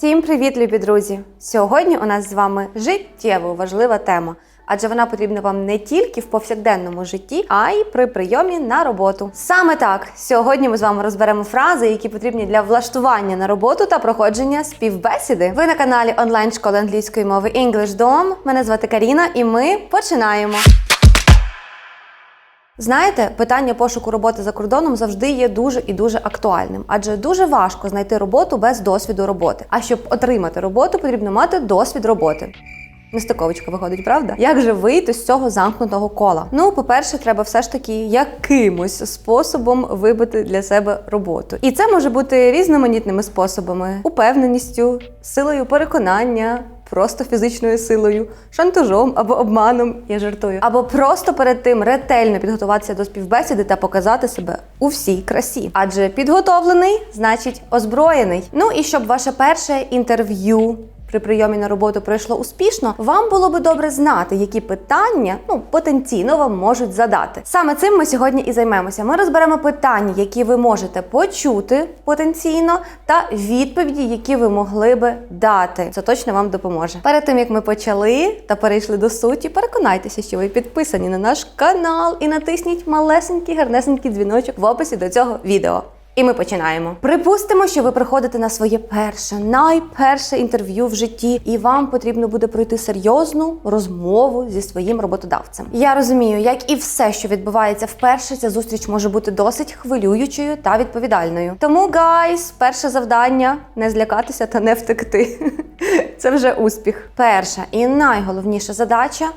Всім привіт, любі друзі! Сьогодні у нас з вами життєво важлива тема, адже вона потрібна вам не тільки в повсякденному житті, а й при прийомі на роботу. Саме так сьогодні ми з вами розберемо фрази, які потрібні для влаштування на роботу та проходження співбесіди. Ви на каналі онлайн школи англійської мови English Dom. Мене звати Каріна, і ми починаємо. Знаєте, питання пошуку роботи за кордоном завжди є дуже і дуже актуальним, адже дуже важко знайти роботу без досвіду роботи. А щоб отримати роботу, потрібно мати досвід роботи. Нестиковочка виходить, правда? Як же вийти з цього замкнутого кола? Ну, по-перше, треба все ж таки якимось способом вибити для себе роботу. І це може бути різноманітними способами: упевненістю, силою переконання. Просто фізичною силою, шантажом або обманом, я жартую, або просто перед тим ретельно підготуватися до співбесіди та показати себе у всій красі. Адже підготовлений значить озброєний. Ну і щоб ваше перше інтерв'ю при прийомі на роботу пройшло успішно, вам було би добре знати, які питання ну потенційно вам можуть задати. Саме цим ми сьогодні і займемося. Ми розберемо питання, які ви можете почути потенційно, та відповіді, які ви могли би дати. Це точно вам допоможе. Перед тим як ми почали та перейшли до суті, переконайтеся, що ви підписані на наш канал і натисніть малесенький гарнесенький дзвіночок в описі до цього відео. І ми починаємо. Припустимо, що ви приходите на своє перше, найперше інтерв'ю в житті, і вам потрібно буде пройти серйозну розмову зі своїм роботодавцем. Я розумію, як і все, що відбувається вперше, ця зустріч може бути досить хвилюючою та відповідальною. Тому, гайс, перше завдання не злякатися та не втекти. Це вже успіх. Перша і найголовніша задача.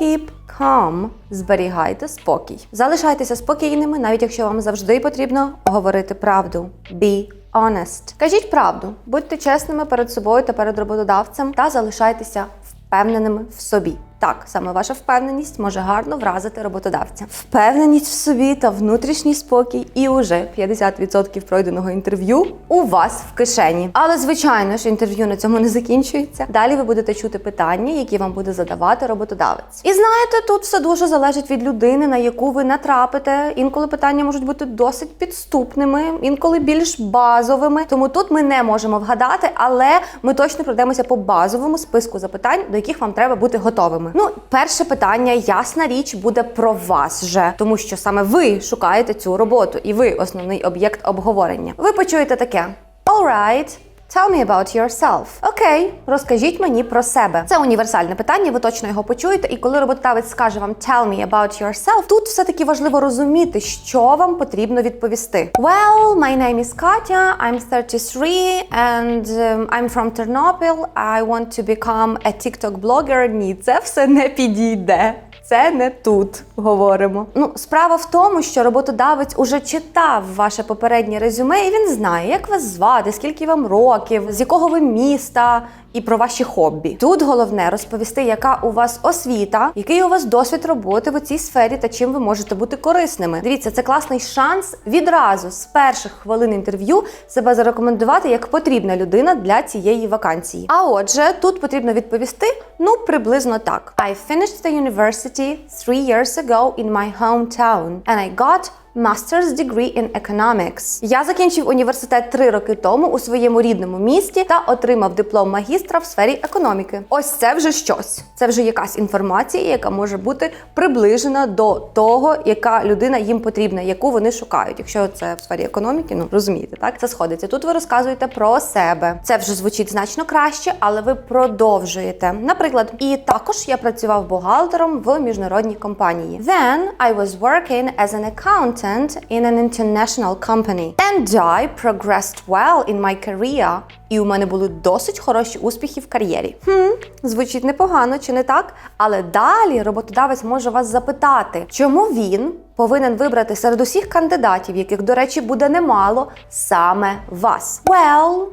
Keep calm. зберігайте спокій. Залишайтеся спокійними, навіть якщо вам завжди потрібно говорити правду. Be honest. Кажіть правду, будьте чесними перед собою та перед роботодавцем та залишайтеся впевненими в собі. Так, саме ваша впевненість може гарно вразити роботодавця. Впевненість в собі та внутрішній спокій, і уже 50% пройденого інтерв'ю у вас в кишені. Але звичайно ж, інтерв'ю на цьому не закінчується. Далі ви будете чути питання, які вам буде задавати роботодавець. І знаєте, тут все дуже залежить від людини, на яку ви натрапите. Інколи питання можуть бути досить підступними, інколи більш базовими. Тому тут ми не можемо вгадати, але ми точно пройдемося по базовому списку запитань, до яких вам треба бути готовими. Ну, перше питання, ясна річ, буде про вас же, тому що саме ви шукаєте цю роботу, і ви основний об'єкт обговорення. Ви почуєте таке: Alright, Tell me about yourself. Окей, розкажіть мені про себе. Це універсальне питання, ви точно його почуєте. І коли роботодавець скаже вам Tell me about yourself, тут все-таки важливо розуміти, що вам потрібно відповісти. Well, my name is Katya, I'm 33 and um, I'm from Ternopil. I want to become a TikTok blogger. Ні, це все не підійде. Це не тут говоримо. Ну, справа в тому, що роботодавець уже читав ваше попереднє резюме, і він знає, як вас звати, скільки вам років, з якого ви міста. І про ваші хобі. Тут головне розповісти, яка у вас освіта, який у вас досвід роботи в цій сфері та чим ви можете бути корисними. Дивіться, це класний шанс відразу з перших хвилин інтерв'ю себе зарекомендувати як потрібна людина для цієї вакансії. А отже, тут потрібно відповісти ну приблизно так: I finished the university three years ago in my hometown, and I got Master's degree in economics. Я закінчив університет три роки тому у своєму рідному місті та отримав диплом магістра в сфері економіки. Ось це вже щось. Це вже якась інформація, яка може бути приближена до того, яка людина їм потрібна, яку вони шукають. Якщо це в сфері економіки, ну розумієте, так це сходиться. Тут ви розказуєте про себе. Це вже звучить значно краще, але ви продовжуєте. Наприклад, і також я працював бухгалтером в міжнародній компанії. Then I was working as an accountant in an international company. And I progressed well in my career. І у мене були досить хороші успіхи в кар'єрі. Хм, звучить непогано, чи не так? Але далі роботодавець може вас запитати, чому він повинен вибрати серед усіх кандидатів, яких, до речі, буде немало, саме вас. Well,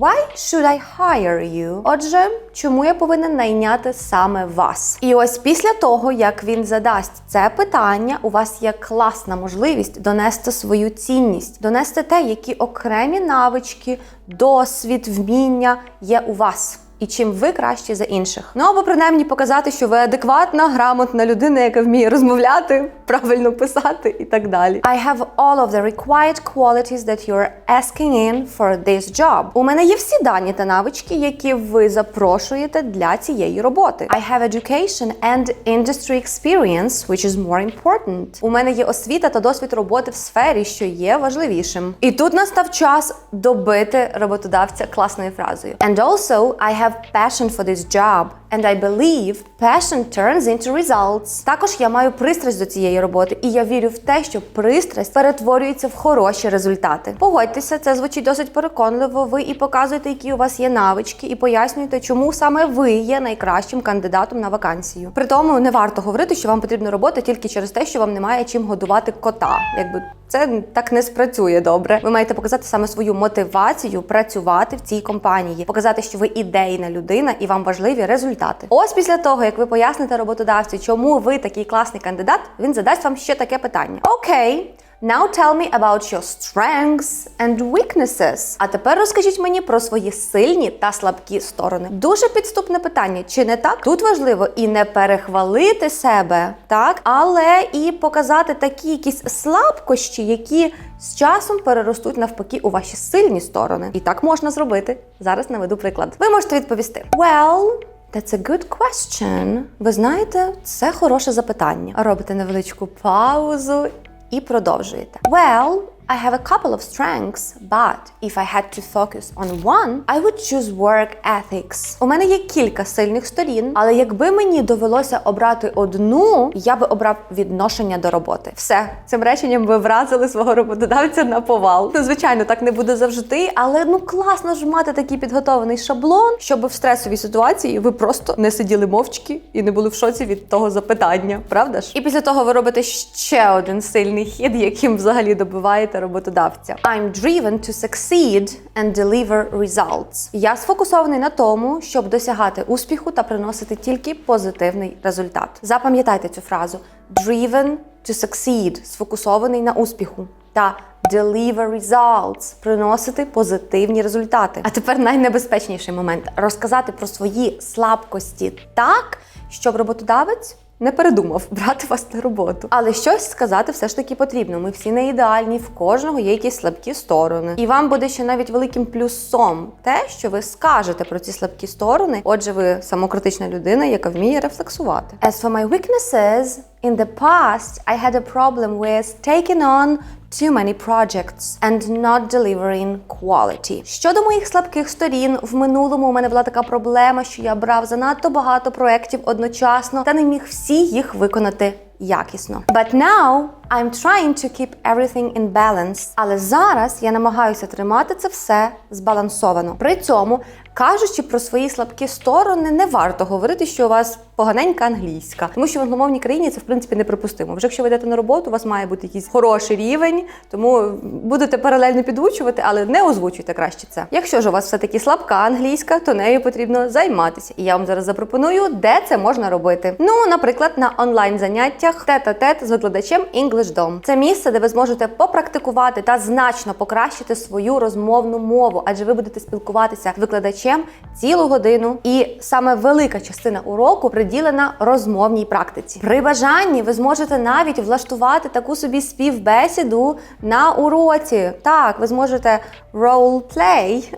Why should I hire you? Отже, чому я повинен найняти саме вас? І ось після того, як він задасть це питання, у вас є класна можливість донести свою цінність, донести те, які окремі навички, досвід, вміння є у вас. І чим ви кращі за інших. Ну або принаймні показати, що ви адекватна, грамотна людина, яка вміє розмовляти, правильно писати і так далі. I have all of the required qualities that you're asking in for this job. У мене є всі дані та навички, які ви запрошуєте для цієї роботи. I have education and industry experience, which is more important. У мене є освіта та досвід роботи в сфері, що є важливішим. І тут настав час добити роботодавця класною фразою. And also, I have passion for this job. And I believe passion turns into results. Також я маю пристрасть до цієї роботи, і я вірю в те, що пристрасть перетворюється в хороші результати. Погодьтеся, це звучить досить переконливо. Ви і показуєте, які у вас є навички, і пояснюєте, чому саме ви є найкращим кандидатом на вакансію. При тому не варто говорити, що вам потрібна робота тільки через те, що вам немає чим годувати кота. Якби це так не спрацює добре. Ви маєте показати саме свою мотивацію працювати в цій компанії, показати, що ви ідейна людина і вам важливі результати. Ось після того, як ви поясните роботодавцю, чому ви такий класний кандидат, він задасть вам ще таке питання: Окей. Now tell me about your strengths and weaknesses. А тепер розкажіть мені про свої сильні та слабкі сторони. Дуже підступне питання, чи не так? Тут важливо і не перехвалити себе, так, але і показати такі якісь слабкощі, які з часом переростуть навпаки у ваші сильні сторони. І так можна зробити. Зараз наведу приклад. Ви можете відповісти: Well, That's a good question. Ви знаєте, це хороше запитання. Робите невеличку паузу і продовжуєте. Well, I have a couple of strengths, but if I had to focus on one, I would choose work ethics. У мене є кілька сильних сторін, але якби мені довелося обрати одну, я би обрав відношення до роботи. Все цим реченням ви вразили свого роботодавця на повал. Ну, звичайно, так не буде завжди, але ну класно ж мати такий підготований шаблон, щоб в стресовій ситуації ви просто не сиділи мовчки і не були в шоці від того запитання, правда ж? І після того ви робите ще один сильний хід, яким взагалі добиваєте роботодавця. I'm driven to succeed and deliver results. Я сфокусований на тому, щоб досягати успіху та приносити тільки позитивний результат. Запам'ятайте цю фразу: driven to succeed, сфокусований на успіху. Та deliver results – приносити позитивні результати. А тепер найнебезпечніший момент розказати про свої слабкості так, щоб роботодавець не передумав брати вас на роботу. Але щось сказати все ж таки потрібно. Ми всі не ідеальні, в кожного є якісь слабкі сторони. І вам буде ще навіть великим плюсом те, що ви скажете про ці слабкі сторони. Отже, ви самокритична людина, яка вміє рефлексувати. As for my weaknesses, in the past I had a problem with taking on too many projects and not delivering quality. Щодо моїх слабких сторін, в минулому у мене була така проблема, що я брав занадто багато проєктів одночасно та не міг всі їх виконати якісно. But now I'm trying to keep everything in balance. Але зараз я намагаюся тримати це все збалансовано. При цьому, кажучи про свої слабкі сторони, не варто говорити, що у вас поганенька англійська, тому що в англомовній країні це в принципі неприпустимо. Вже якщо ви йдете на роботу, у вас має бути якийсь хороший рівень, тому будете паралельно підучувати, але не озвучуйте краще це. Якщо ж у вас все таки слабка англійська, то нею потрібно займатися. І я вам зараз запропоную, де це можна робити. Ну, наприклад, на онлайн заняттях тет-а-тет з викладачем English Dom. Це місце, де ви зможете попрактикувати та значно покращити свою розмовну мову, адже ви будете спілкуватися з викладачем цілу годину, і саме велика частина уроку приділена розмовній практиці. При бажанні ви зможете навіть влаштувати таку собі співбесіду на уроці. Так, ви зможете role-play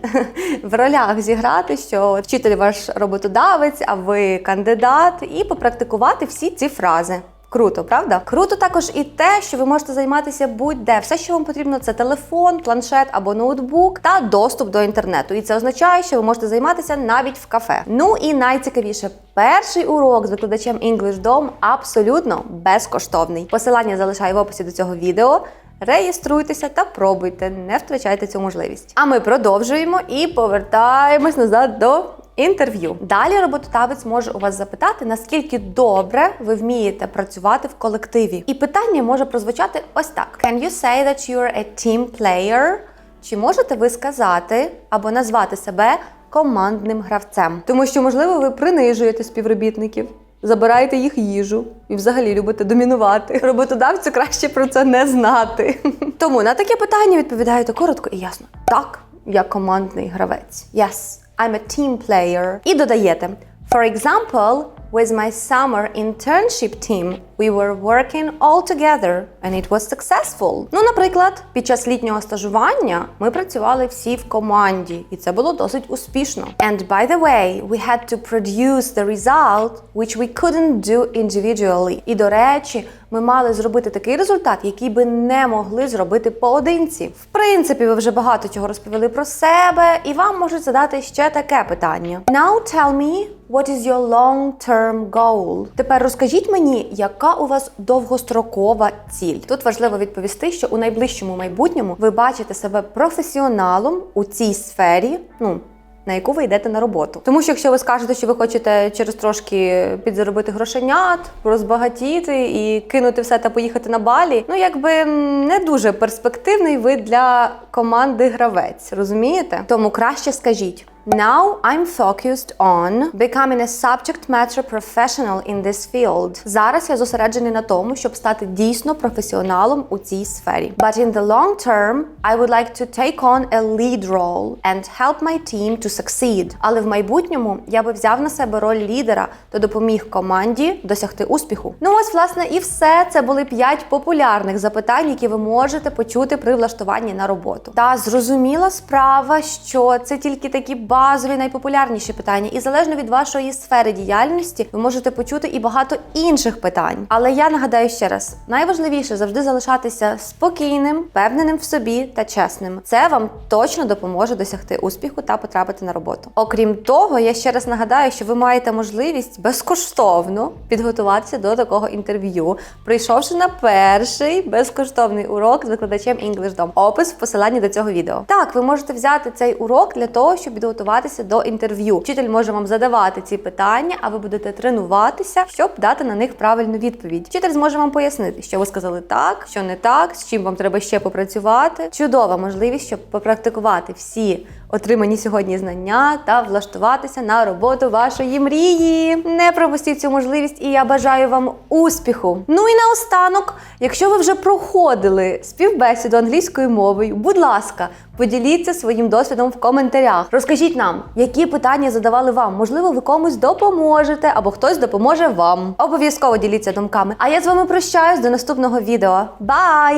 в ролях зіграти, що вчитель ваш роботодавець, а ви кандидат, і попрактикувати всі ці фрази. Круто, правда? Круто також і те, що ви можете займатися будь-де. Все, що вам потрібно, це телефон, планшет або ноутбук та доступ до інтернету. І це означає, що ви можете займатися навіть в кафе. Ну і найцікавіше, перший урок з викладачем English Dom абсолютно безкоштовний. Посилання залишаю в описі до цього відео. Реєструйтеся та пробуйте, не втрачайте цю можливість. А ми продовжуємо і повертаємось назад до інтерв'ю. Далі роботодавець може у вас запитати, наскільки добре ви вмієте працювати в колективі. І питання може прозвучати ось так: Can you say that you're a team player? Чи можете ви сказати або назвати себе командним гравцем? Тому що, можливо, ви принижуєте співробітників. Забираєте їх їжу і взагалі любите домінувати. Роботодавцю краще про це не знати. Тому на таке питання відповідаєте коротко і ясно. Так, я командний гравець. Yes, I'm a team player. І додаєте. For example, with my summer internship team, we were working all together and it was successful. Ну, наприклад, під час літнього стажування ми працювали всі в команді, і це було досить успішно. And by the way, we had to produce the result which we couldn't do individually. І до речі, ми мали зробити такий результат, який би не могли зробити поодинці. В принципі, ви вже багато чого розповіли про себе, і вам можуть задати ще таке питання. Now tell me, what is your long-term goal? Тепер розкажіть мені, яка у вас довгострокова ціль? Тут важливо відповісти, що у найближчому майбутньому ви бачите себе професіоналом у цій сфері. Ну на яку ви йдете на роботу. Тому що якщо ви скажете, що ви хочете через трошки підзаробити грошенят, розбагатіти і кинути все та поїхати на балі, ну якби не дуже перспективний вид для команди гравець, розумієте? Тому краще скажіть. Now I'm focused on becoming a subject matter professional in this field. Зараз я зосереджений на тому, щоб стати дійсно професіоналом у цій сфері. But in the long term, I would like to take on a lead role and help my team to succeed. Але в майбутньому я би взяв на себе роль лідера та допоміг команді досягти успіху. Ну ось, власне, і все. Це були п'ять популярних запитань, які ви можете почути при влаштуванні на роботу. Та зрозуміла справа, що це тільки такі базові найпопулярніші питання, і залежно від вашої сфери діяльності, ви можете почути і багато інших питань. Але я нагадаю ще раз: найважливіше завжди залишатися спокійним, впевненим в собі та чесним. Це вам точно допоможе досягти успіху та потрапити на роботу. Окрім того, я ще раз нагадаю, що ви маєте можливість безкоштовно підготуватися до такого інтерв'ю, прийшовши на перший безкоштовний урок з викладачем EnglishDom. Опис в посиланні до цього відео. Так, ви можете взяти цей урок для того, щоб підготуватися до інтерв'ю. Вчитель може вам задавати ці питання, а ви будете тренуватися, щоб дати на них правильну відповідь. Вчитель зможе вам пояснити, що ви сказали так, що не так, з чим вам треба ще попрацювати. Чудова можливість, щоб попрактикувати всі отримані сьогодні знання та влаштуватися на роботу вашої мрії. Не пропустіть цю можливість, і я бажаю вам успіху. Ну і наостанок, якщо ви вже проходили співбесіду англійською мовою, будь ласка, поділіться своїм досвідом в коментарях. Розкажіть нам, які питання задавали вам. Можливо, ви комусь допоможете або хтось допоможе вам. Обов'язково діліться думками. А я з вами прощаюсь до наступного відео. Бай!